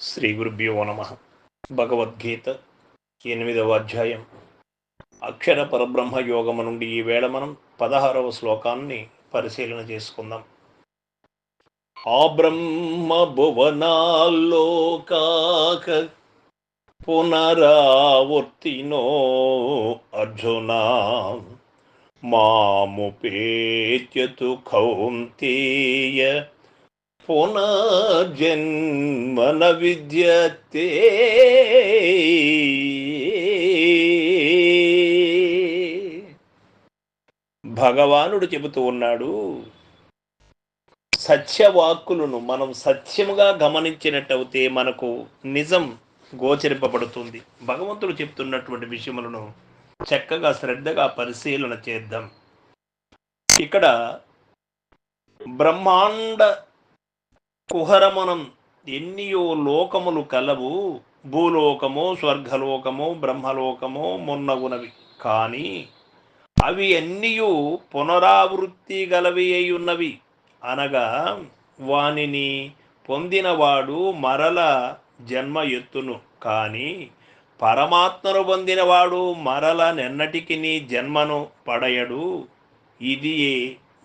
శ్రీ గురుభ్యో నమ. భగవద్గీత ఎనిమిదవ అధ్యాయం. అక్షర పరబ్రహ్మ యోగము నుండి ఈ వేళ మనం పదహారవ శ్లోకాన్ని పరిశీలన చేసుకుందాం. ఆ బ్రహ్మ భువనాల్లోకాక పునరావర్తినో అర్జున. మాముపేత్యతు కౌంతేయ పునర్జన్మన విద్యతే భగవానుడు చెబుతూ ఉన్నాడు సత్యవాక్కులను మనం సత్యముగా గమనించినట్టయితే మనకు నిజం గోచరింపబడుతుంది. భగవంతుడు చెప్తున్నటువంటి విషయములను చక్కగా శ్రద్ధగా పరిశీలన చేద్దాం. ఇక్కడ బ్రహ్మాండ కుహరమనం ఎన్నియో లోకములు కలవు భూలోకమో స్వర్గలోకమో బ్రహ్మలోకమో మున్నగునవి. కానీ అవి అన్నియు పునరావృత్తి గలవి అయి ఉన్నవి అనగా వానిని పొందినవాడు మరల జన్మ ఎత్తును. కానీ పరమాత్మను పొందినవాడు మరల నిన్నటికి నీ జన్మను పడయడు. ఇది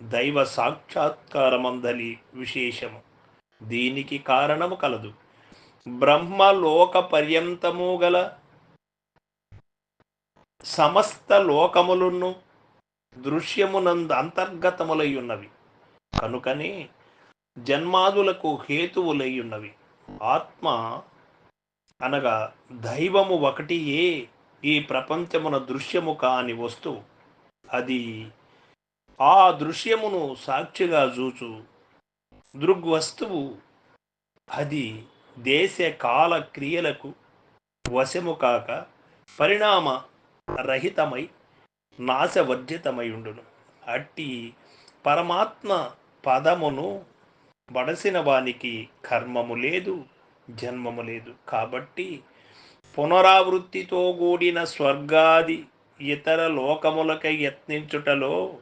దైవ సాక్షాత్కారమందలి విశేషము. దీనికి కారణము కలదు. బ్రహ్మలోక పర్యంతము గల సమస్త లోకములను దృశ్యమునందు అంతర్గతములై ఉన్నవి కనుకనే జన్మాదులకు హేతువులై ఉన్నవి ఆత్మ అనగా దైవము ఒకటియే ఈ ప్రపంచమున దృశ్యము కాని వస్తువు. అది ఆ దృశ్యమును సాక్షిగా చూచు దృగ్వస్తువు. అది దేశ కాల క్రియలకు వశము కాక పరిణామ రహితమై నాశవర్జితమై ఉండును. అట్టి పరమాత్మ పదమును బడసిన వానికి కర్మము లేదు జన్మము లేదు. కాబట్టి పునరావృత్తితో కూడిన స్వర్గాది ఇతర లోకములకై యత్నించుటలో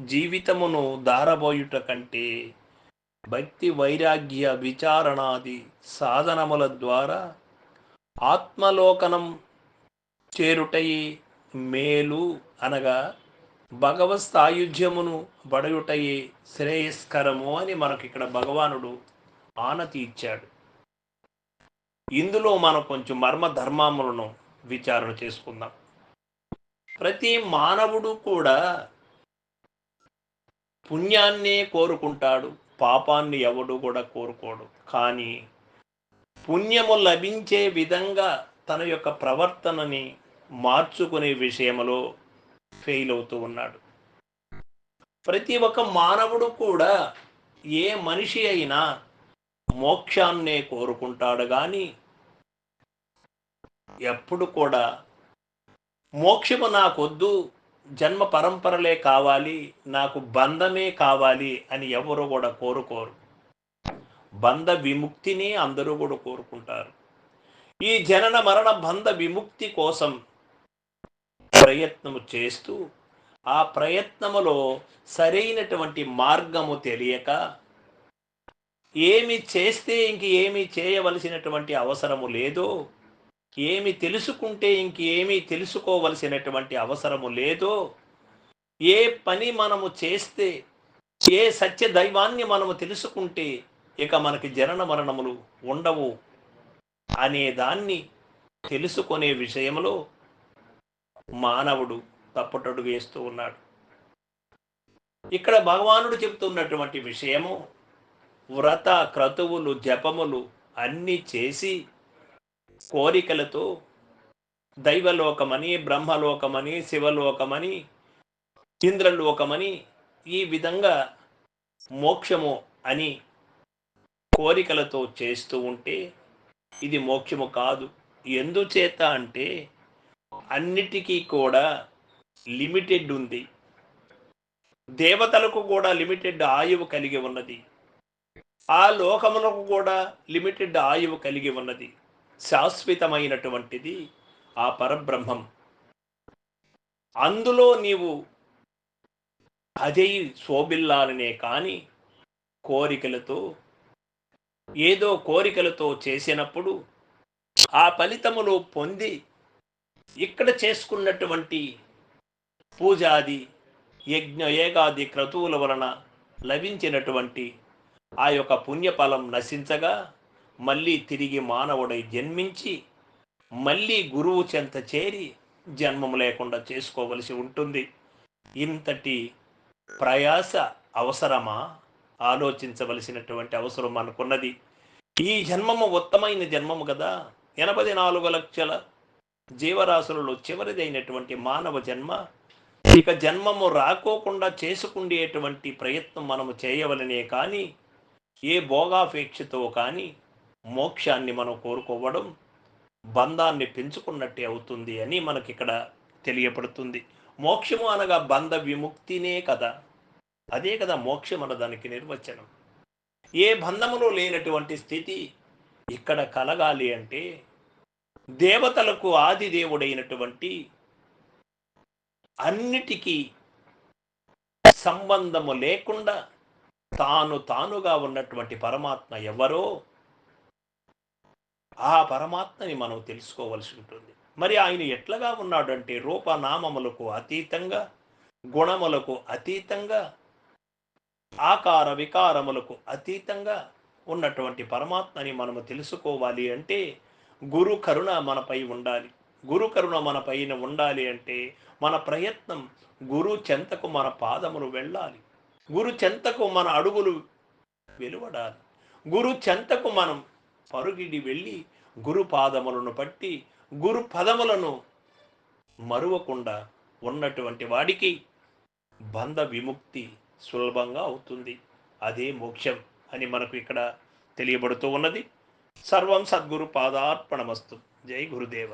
జీవితమును దారబోయుట కంటే భక్తి వైరాగ్య విచారణాది సాధనముల ద్వారా ఆత్మలోకనం చేరుటయి మేలు అనగా భగవత్ సాయుధ్యమును బడయుటయే శ్రేయస్కరము అని మనకి ఇక్కడ భగవానుడు ఆనతి ఇచ్చాడు. ఇందులో మనం కొంచెం మర్మ ధర్మములను విచారణ చేసుకుందాం. ప్రతి మానవుడు కూడా పుణ్యాన్నే కోరుకుంటాడు. పాపాన్ని ఎవడు కూడా కోరుకోడు. కానీ పుణ్యము లభించే విధంగా తన యొక్క ప్రవర్తనని మార్చుకునే విషయంలో ఫెయిల్ అవుతూ ఉన్నాడు. ప్రతి ఒక్క మానవుడు కూడా ఏ మనిషి అయినా మోక్షాన్నే కోరుకుంటాడు. కానీ ఎప్పుడు కూడా మోక్షము నాకొద్దు జన్మ పరంపరలే కావాలి నాకు బంధమే కావాలి అని ఎవరు కూడా కోరుకోరు. బంధ విముక్తిని అందరూ కూడా కోరుకుంటారు. ఈ జనన మరణ బంధ విముక్తి కోసం ప్రయత్నము చేస్తూ ఆ ప్రయత్నములో సరైనటువంటి మార్గము తెలియక ఏమి చేస్తే ఇంక ఏమి చేయవలసినటువంటి అవసరము లేదో ఏమి తెలుసుకుంటే ఇంకేమీ తెలుసుకోవలసినటువంటి అవసరము లేదో ఏ పని మనము చేస్తే ఏ సత్య దైవాన్ని మనము తెలుసుకుంటే ఇక మనకి జనన మరణములు ఉండవు అనే దాన్ని తెలుసుకునే విషయంలో మానవుడు తప్పటడుగు వేస్తూ ఉన్నాడు. ఇక్కడ భగవానుడు చెప్తున్నటువంటి విషయము వ్రత క్రతువులు జపములు అన్నీ చేసి కోరికలతో దైవలోకమని బ్రహ్మలోకమని శివలోకమని ఇంద్రలోకమని ఈ విధంగా మోక్షము అని కోరికలతో చేస్తూ ఉంటే ఇది మోక్షము కాదు. ఎందుచేత అంటే అన్నిటికీ కూడా లిమిటెడ్ ఉంది. దేవతలకు కూడా లిమిటెడ్ ఆయువు కలిగి ఉన్నది. ఆ లోకములకు కూడా లిమిటెడ్ ఆయువు కలిగి ఉన్నది. శాశ్వతమైనటువంటిది ఆ పరబ్రహ్మం. అందులో నీవు అజయ్ శోభిల్లాలనే కాని కోరికలతో ఏదో కోరికలతో చేసినప్పుడు ఆ ఫలితములు పొంది ఇక్కడ చేసుకున్నటువంటి పూజాది యజ్ఞ ఏగాది క్రతువుల వలన లభించినటువంటి ఆ యొక్క పుణ్యఫలం నశించగా మళ్ళీ తిరిగి మానవుడై జన్మించి మళ్ళీ గురువు చెంత చేరి జన్మము లేకుండా చేసుకోవలసి ఉంటుంది. ఇంతటి ప్రయాస అవసరమా? ఆలోచించవలసినటువంటి అవసరం మనకున్నది ఈ జన్మము ఉత్తమైన జన్మము కదా. ఎనభై నాలుగు లక్షల జీవరాశులలో చివరిదైనటువంటి మానవ జన్మ. ఇక జన్మము రాకోకుండా చేసుకుండేటువంటి ప్రయత్నం మనము చేయవలనే కానీ ఏ భోగాపేక్షతో కానీ మోక్షాన్ని మనం కోరుకోవడం బంధాన్ని పెంచుకున్నట్టే అవుతుంది అని మనకిక్కడ తెలియపడుతుంది. మోక్షము అనగా బంధ విముక్తినే కదా. అదే కదా మోక్షం అన్న దానికి నిర్వచనం. ఏ బంధములో లేనటువంటి స్థితి ఇక్కడ కలగాలి అంటే దేవతలకు ఆది దేవుడైనటువంటి అన్నిటికీ సంబంధము లేకుండా తాను తానుగా ఉన్నటువంటి పరమాత్మ ఎవరో ఆ పరమాత్మని మనం తెలుసుకోవలసి ఉంటుంది. మరి ఆయన ఎట్లగా ఉన్నాడంటే రూపనామములకు అతీతంగా గుణములకు అతీతంగా ఆకార వికారములకు అతీతంగా ఉన్నటువంటి పరమాత్మని మనము తెలుసుకోవాలి అంటే గురు కరుణ మనపై ఉండాలి. గురు కరుణ మన పైన ఉండాలి అంటే మన ప్రయత్నం గురు చెంతకు మన పాదములు వెళ్ళాలి. గురు చెంతకు మన అడుగులు వెలువడాలి. గురు చెంతకు మనం పరుగిడి వెళ్ళి గురు పాదములను పట్టి గురు పదములను మరువకుండా ఉన్నటువంటి వాడికి బంధ విముక్తి సులభంగా అవుతుంది. అదే మోక్షం అని మనకు ఇక్కడ తెలియబడుతూ ఉన్నది. సర్వం సద్గురు పాదార్పణమస్తు. జై గురుదేవ.